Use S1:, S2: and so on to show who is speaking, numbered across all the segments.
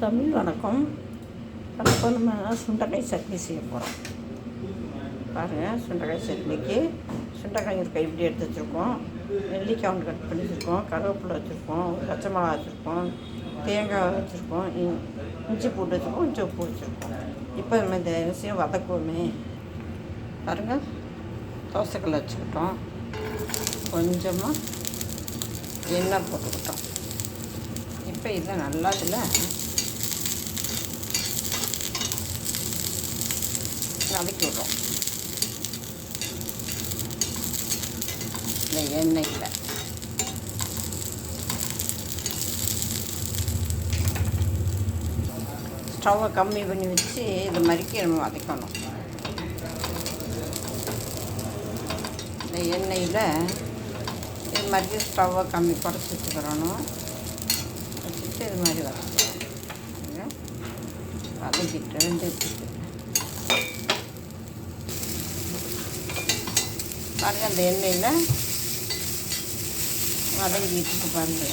S1: தமிழ் வணக்கம். அப்போ நம்ம சுண்டைக்காய் சட்னி செய்ய போகிறோம் பாருங்கள் சுண்டைக்காய் சட்னிக்கு சுண்டைக்காய் இருக்க இப்படி எடுத்து வச்சுருக்கோம். நெல்லிக்காய் ஒன்று கட் பண்ணி வச்சுருக்கோம் கருவேப்பிலை வச்சுருக்கோம் பச்சை மிளகா வச்சுருக்கோம் தேங்காய் வச்சுருக்கோம் இஞ்சி பூட்டு வச்சுருக்கோம் இஞ்சி உப்பு வச்சுருக்கோம். இப்போ நம்ம இந்த விஷயம் வதக்குவோமே. பாருங்கள் தோசைக்கல் வச்சுக்கிட்டோம். கொஞ்சமாக எண்ணெய் போட்டுக்கிட்டோம். இப்போ இதை நல்லா இதில் வதக்கி விடுறோம் இந்த எண்ணெயில் ஸ்டவ்வை கம்மி பண்ணி வச்சு இது மாதிரிக்கு நம்ம வதக்கணும். இந்த எண்ணெயில் இது மாதிரி ஸ்டவ்வை கம்மி குறைச்சி வச்சுக்கிறணும் வச்சுட்டு இது மாதிரி வதக்கணும். வதக்கிட்டு வெந்துட்டு பாருங்க அந்த எண்ணெயில் வதங்கிட்டு பாருங்க.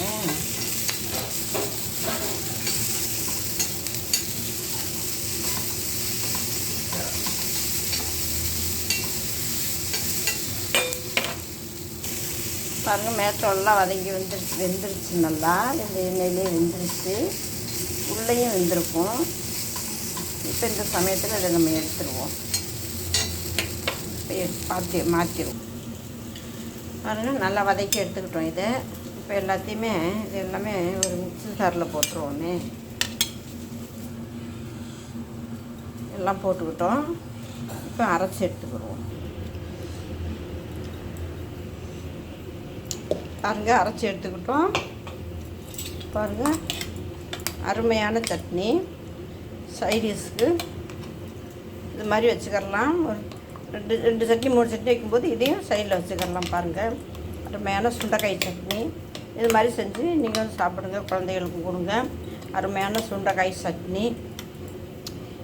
S1: பாருங்க மேட்டோல்லாம் வதங்கி வெந்துருச்சு வெந்துருச்சு நல்லா. இந்த எண்ணெயிலே வெந்துருச்சு. உள்ளேயும் வெந்திருக்கும். இப்போ இந்த சமயத்தில் இதை நம்ம எடுத்துருவோம். பார்த்து மாற்றிடுவோம் பாருங்க நல்லா வதக்கி எடுத்துக்கிட்டோம் இதை. இப்போ எல்லாத்தையுமே இது எல்லாமே ஒரு மிக்சி சாரில் போட்டுருவோமே. எல்லாம் போட்டுக்கிட்டோம். இப்போ அரைச்சி எடுத்துக்கிடுவோம். பாருங்கள் அரைச்சி எடுத்துக்கிட்டோம். பாருங்க அருமையான சட்னி. சைடிஷ்க்கு இது மாதிரி வச்சுக்கலாம் ஒரு ரெண்டு ரெண்டு சட்னி மூணு சட்னி வைக்கும்போது இதையும் சைடில் வச்சுக்கலாம் பாருங்கள் அருமையான சுண்டைக்காய் சட்னி. இது மாதிரி செஞ்சு நீங்களும் சாப்பிடுங்க குழந்தைகளுக்கு கொடுங்க. அருமையான சுண்டைக்காய் சட்னி.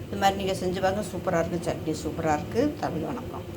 S1: இது மாதிரி நீங்கள் செஞ்சு பாருங்கள் சூப்பராக இருக்குது சட்னி சூப்பராக இருக்குது தமிழ் வணக்கம்.